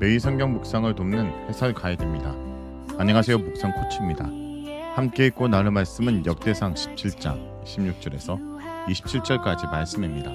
매일 성경 묵상을 돕는 해설 가이드입니다. 안녕하세요. 묵상 코치입니다. 함께 읽고 나눌 말씀은 역대상 17장 16절에서 27절까지 말씀입니다.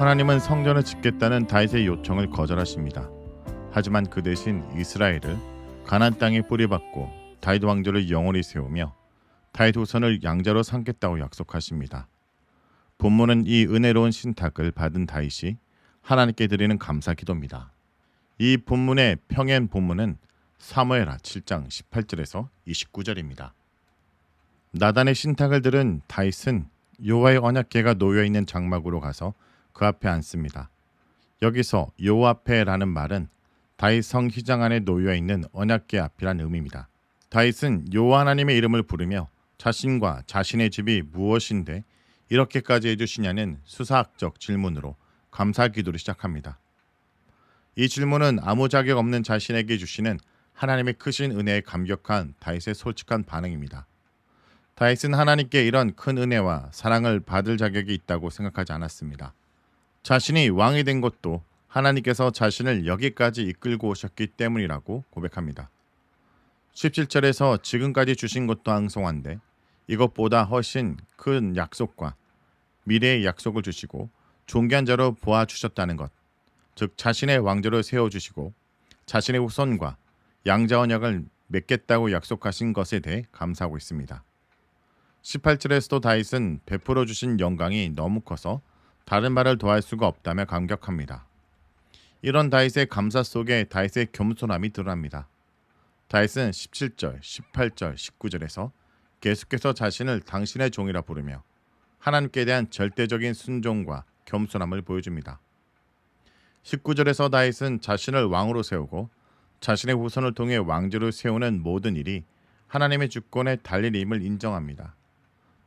하나님은 성전을 짓겠다는 다윗의 요청을 거절하십니다. 하지만 그 대신 이스라엘을 가나안 땅에 뿌리박고 다윗 왕조를 영원히 세우며 다윗 후손을 양자로 삼겠다고 약속하십니다. 본문은 이 은혜로운 신탁을 받은 다윗이 하나님께 드리는 감사 기도입니다. 이 본문의 평행 본문은 사무엘하 7장 18절에서 29절입니다. 나단의 신탁을 들은 다윗은 여호와의 언약궤가 놓여 있는 장막으로 가서 그 앞에 앉습니다. 여기서 여호와 앞에라는 말은 다윗 성 휘장 안에 놓여 있는 언약궤 앞이란 의미입니다. 다윗은 여호와 하나님의 이름을 부르며 자신과 자신의 집이 무엇인데 이렇게까지 해주시냐는 수사학적 질문으로 감사 기도를 시작합니다. 이 질문은 아무 자격 없는 자신에게 주시는 하나님의 크신 은혜에 감격한 다윗의 솔직한 반응입니다. 다윗은 하나님께 이런 큰 은혜와 사랑을 받을 자격이 있다고 생각하지 않았습니다. 자신이 왕이 된 것도 하나님께서 자신을 여기까지 이끌고 오셨기 때문이라고 고백합니다. 17절에서 지금까지 주신 것도 항송한데 이것보다 훨씬 큰 약속과 미래의 약속을 주시고 존귀한 자로 보아 주셨다는 것, 즉 자신의 왕조를 세워 주시고 자신의 후손과 양자 언약을 맺겠다고 약속하신 것에 대해 감사하고 있습니다. 18절에서도 다윗은 베풀어 주신 영광이 너무 커서 다른 말을 더할 수가 없다며 감격합니다. 이런 다윗의 감사 속에 다윗의 겸손함이 드러납니다. 다윗은 17절, 18절, 19절에서 계속해서 자신을 당신의 종이라 부르며 하나님께 대한 절대적인 순종과 겸손함을 보여줍니다. 19절에서 다윗은 자신을 왕으로 세우고 자신의 후손을 통해 왕조를 세우는 모든 일이 하나님의 주권에 달린 임을 인정합니다.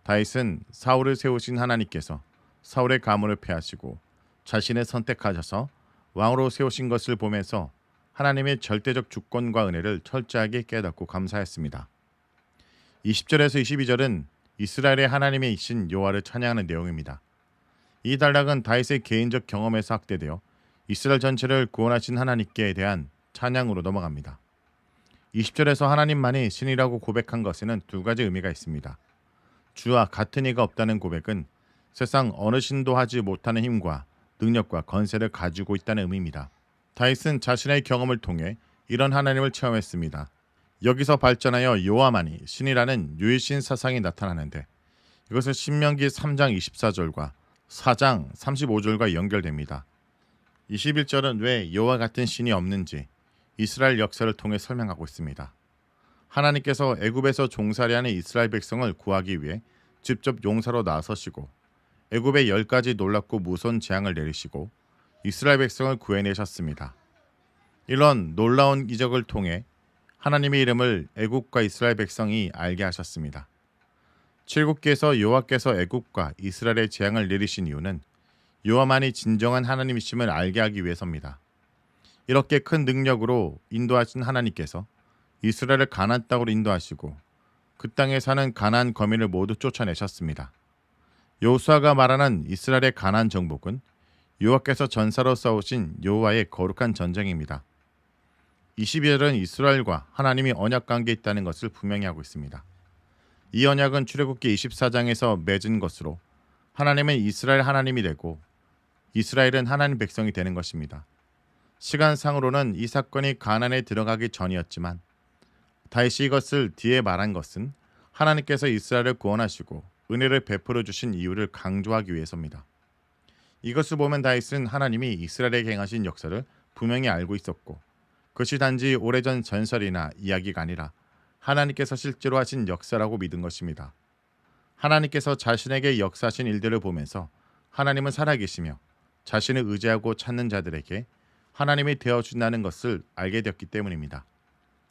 다윗은 사울을 세우신 하나님께서 사울의 가문을 폐하시고 자신의 선택하셔서 왕으로 세우신 것을 보면서 하나님의 절대적 주권과 은혜를 철저하게 깨닫고 감사했습니다. 20절에서 22절은 이스라엘의 하나님의 이신 여호와를 찬양하는 내용입니다. 이 단락은 다윗의 개인적 경험에서 확대되어 이스라엘 전체를 구원하신 하나님께 대한 찬양으로 넘어갑니다. 20절에서 하나님만이 신이라고 고백한 것에는 두 가지 의미가 있습니다. 주와 같은 이가 없다는 고백은 세상 어느 신도 하지 못하는 힘과 능력과 건세를 가지고 있다는 의미입니다. 다윗은 자신의 경험을 통해 이런 하나님을 체험했습니다. 여기서 발전하여 요아만이 신이라는 유일신 사상이 나타나는데 이것은 신명기 3장 24절과 4장 35절과 연결됩니다. 21절은 왜 여호와 같은 신이 없는지 이스라엘 역사를 통해 설명하고 있습니다. 하나님께서 애굽에서 종살이하는 이스라엘 백성을 구하기 위해 직접 용사로 나서시고 애굽의 열 가지 놀랍고 무서운 재앙을 내리시고 이스라엘 백성을 구해내셨습니다. 이런 놀라운 기적을 통해 하나님의 이름을 애굽과 이스라엘 백성이 알게 하셨습니다. 칠국기에서 여호와께서 애굽과 이스라엘의 재앙을 내리신 이유는 여호와만이 진정한 하나님이심을 알게 하기 위해서입니다. 이렇게 큰 능력으로 인도하신 하나님께서 이스라엘을 가나안 땅으로 인도하시고 그 땅에 사는 가나안 거민을 모두 쫓아내셨습니다. 여호수아가 말하는 이스라엘의 가나안 정복은 여호와께서 전사로 싸우신 여호와의 거룩한 전쟁입니다. 22절은 이스라엘과 하나님이 언약 관계에 있다는 것을 분명히 하고 있습니다. 이 언약은 출애굽기 24장에서 맺은 것으로 하나님은 이스라엘 하나님이 되고 이스라엘은 하나님 백성이 되는 것입니다. 시간상으로는 이 사건이 가난에 들어가기 전이었지만 다시 이것을 뒤에 말한 것은 하나님께서 이스라엘을 구원하시고 은혜를 베풀어 주신 이유를 강조하기 위해서입니다. 이것을 보면 다윗은 하나님이 이스라엘에게 행하신 역사를 분명히 알고 있었고 그것이 단지 오래전 전설이나 이야기가 아니라 하나님께서 실제로 하신 역사라고 믿은 것입니다. 하나님께서 자신에게 역사하신 일들을 보면서 하나님은 살아계시며 자신을 의지하고 찾는 자들에게 하나님이 되어 준다는 것을 알게 되었기 때문입니다.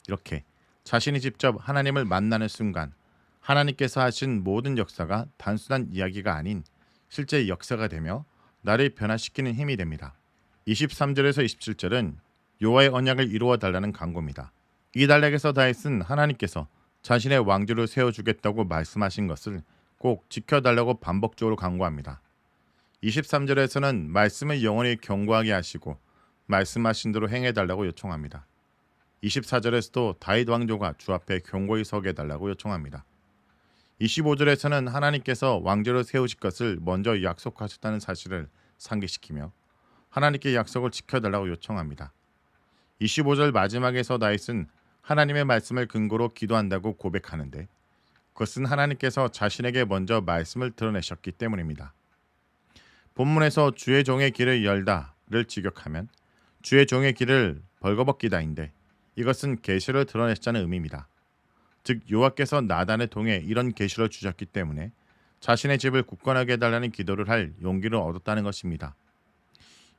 이렇게 자신이 직접 하나님을 만나는 순간 하나님께서 하신 모든 역사가 단순한 이야기가 아닌 실제 역사가 되며 나를 변화시키는 힘이 됩니다. 23절에서 27절은 요하의 언약을 이루어 달라는 강구입니다. 이 단락에서 다윗은 하나님께서 자신의 왕조를 세워주겠다고 말씀하신 것을 꼭 지켜달라고 반복적으로 강구합니다. 23절에서는 말씀을 영원히 경고하게 하시고 말씀하신 대로 행해 달라고 요청합니다. 24절에서도 다윗 왕조가 주 앞에 경고히 서게 해달라고 요청합니다. 25절에서는 하나님께서 왕조를 세우실 것을 먼저 약속하셨다는 사실을 상기시키며 하나님께 약속을 지켜달라고 요청합니다. 25절 마지막에서 다윗은 하나님의 말씀을 근거로 기도한다고 고백하는데 그것은 하나님께서 자신에게 먼저 말씀을 드러내셨기 때문입니다. 본문에서 주의 종의 길을 열다를 직역하면 주의 종의 길을 벌거벗기다인데 이것은 계시를 드러내셨다는 의미입니다. 즉 여호와께서 나단을 통해 이런 계시를 주셨기 때문에 자신의 집을 굳건하게 해달라는 기도를 할 용기를 얻었다는 것입니다.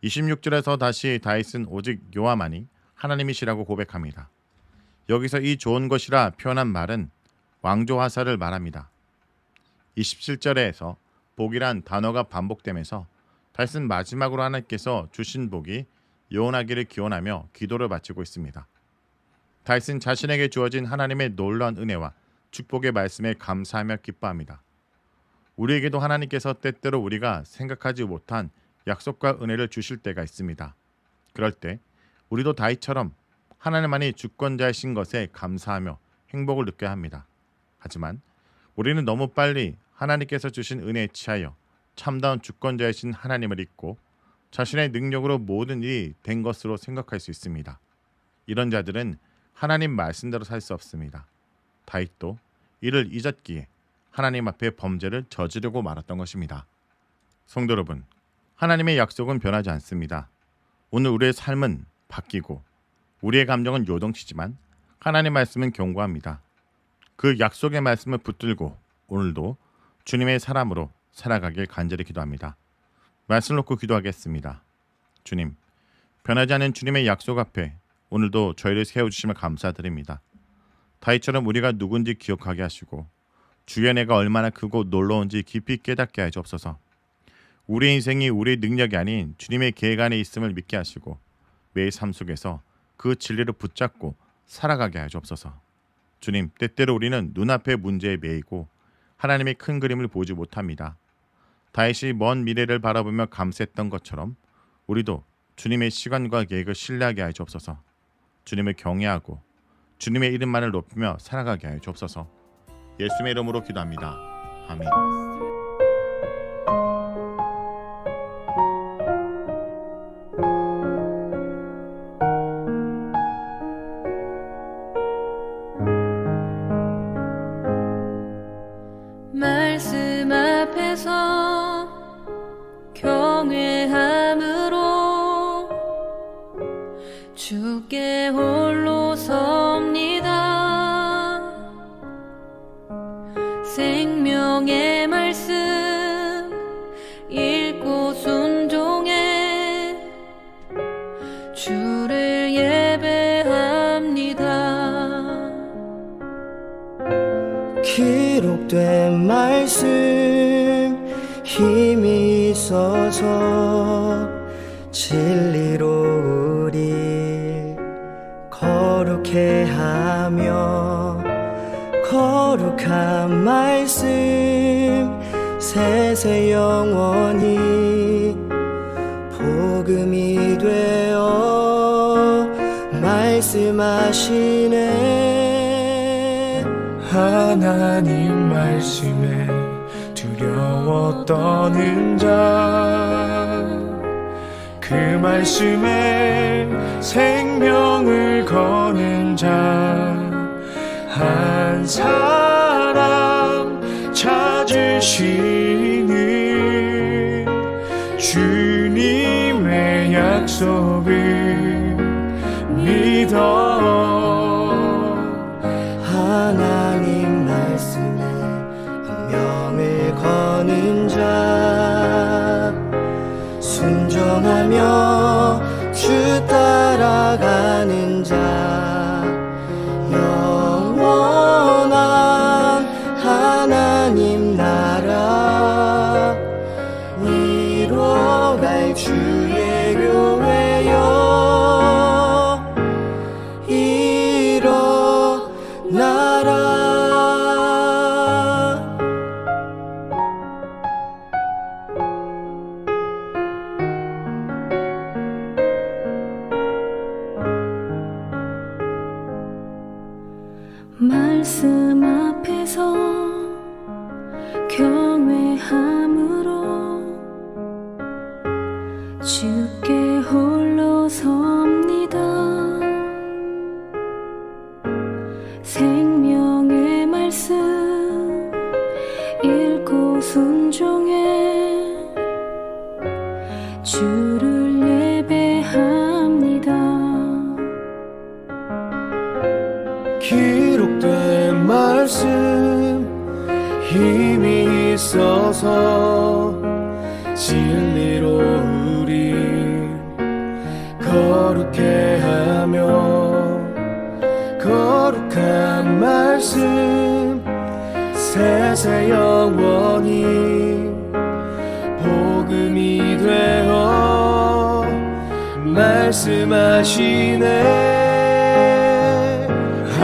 26절에서 다시 다윗은 오직 여호와만이 하나님이시라고 고백합니다. 여기서 이 좋은 것이라 표현한 말은 왕조 화사를 말합니다. 27절에서 복이란 단어가 반복되면서 다윗은 마지막으로 하나님께서 주신 복이 요원하기를 기원하며 기도를 바치고 있습니다. 다윗은 자신에게 주어진 하나님의 놀라운 은혜와 축복의 말씀에 감사하며 기뻐합니다. 우리에게도 하나님께서 때때로 우리가 생각하지 못한 약속과 은혜를 주실 때가 있습니다. 그럴 때 우리도 다윗처럼 하나님만이 주권자이신 것에 감사하며 행복을 느껴야 합니다. 하지만 우리는 너무 빨리 하나님께서 주신 은혜에 취하여 참다운 주권자이신 하나님을 잊고 자신의 능력으로 모든 일이 된 것으로 생각할 수 있습니다. 이런 자들은 하나님 말씀대로 살 수 없습니다. 다윗도 이를 잊었기에 하나님 앞에 범죄를 저지르고 말았던 것입니다. 성도 여러분, 하나님의 약속은 변하지 않습니다. 오늘 우리의 삶은 바뀌고 우리의 감정은 요동치지만 하나님 말씀은 견고합니다. 그 약속의 말씀을 붙들고 오늘도 주님의 사람으로 살아가길 간절히 기도합니다. 말씀 놓고 기도하겠습니다. 주님, 변하지 않는 주님의 약속 앞에 오늘도 저희를 세워주심을 감사드립니다. 다이처럼 우리가 누군지 기억하게 하시고 주의 은혜가 얼마나 크고 놀라운지 깊이 깨닫게 하시옵소서. 우리 인생이 우리의 능력이 아닌 주님의 계획 안에 있음을 믿게 하시고 매일 삶 속에서 그 진리를 붙잡고 살아가게 하시옵소서. 주님, 때때로 우리는 눈앞의 문제에 매이고 하나님의 큰 그림을 보지 못합니다. 다윗이 먼 미래를 바라보며 감사했던 것처럼 우리도 주님의 시간과 계획을 신뢰하게 하여 주옵소서. 주님을 경외하고 주님의 이름만을 높이며 살아가게 하여 주옵소서. 예수님의 이름으로 기도합니다. 아멘. 주께 홀로 섭니다. 생명의 말씀 읽고 순종해 주를 예배합니다. 기록된 말씀 힘이 있어서 진리 거룩한 말씀 세세 영원히 복음이 되어 말씀하시네. 하나님 말씀에 두려워 떠는 자 그 말씀에 생명을 거는 자한 사람 찾으시는 주님의 약속을 믿어. 하나 말씀 앞에서 겨 말씀 힘이 있어서 진리로 우리 거룩해 하며 거룩한 말씀 세세 영원히 복음이 되어 말씀하시네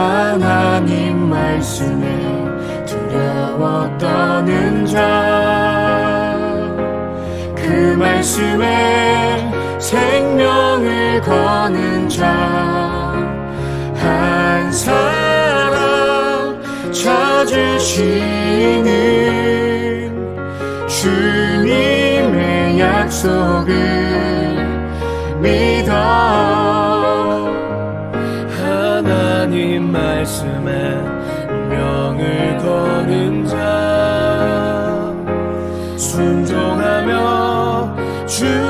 하나님 말씀에 두려워 떠는 자. 그 말씀에 생명을 거는 자. 한 사람 찾으시는 주님의 약속을 순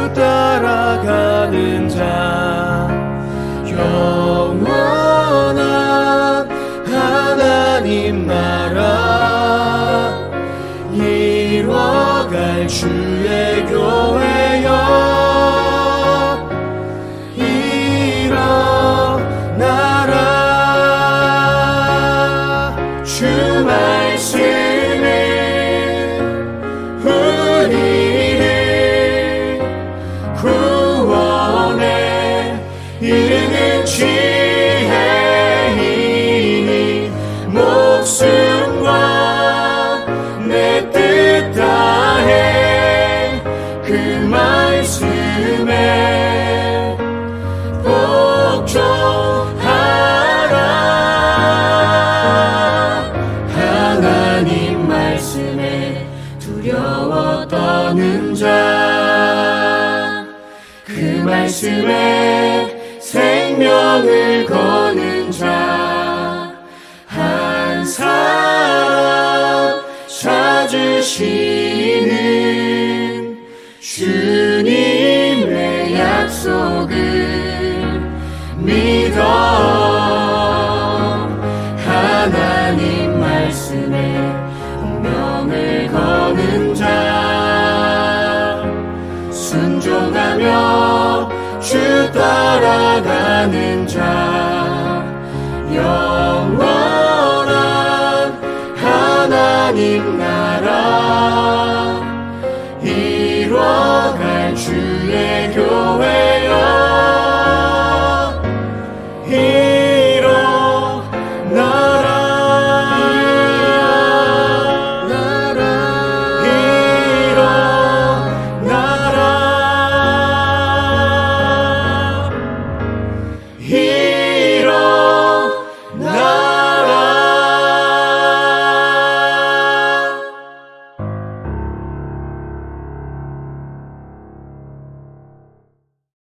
떠는 자 그 말씀에 생명을 거는 자한 사람 찾으시는 주 따라가는 자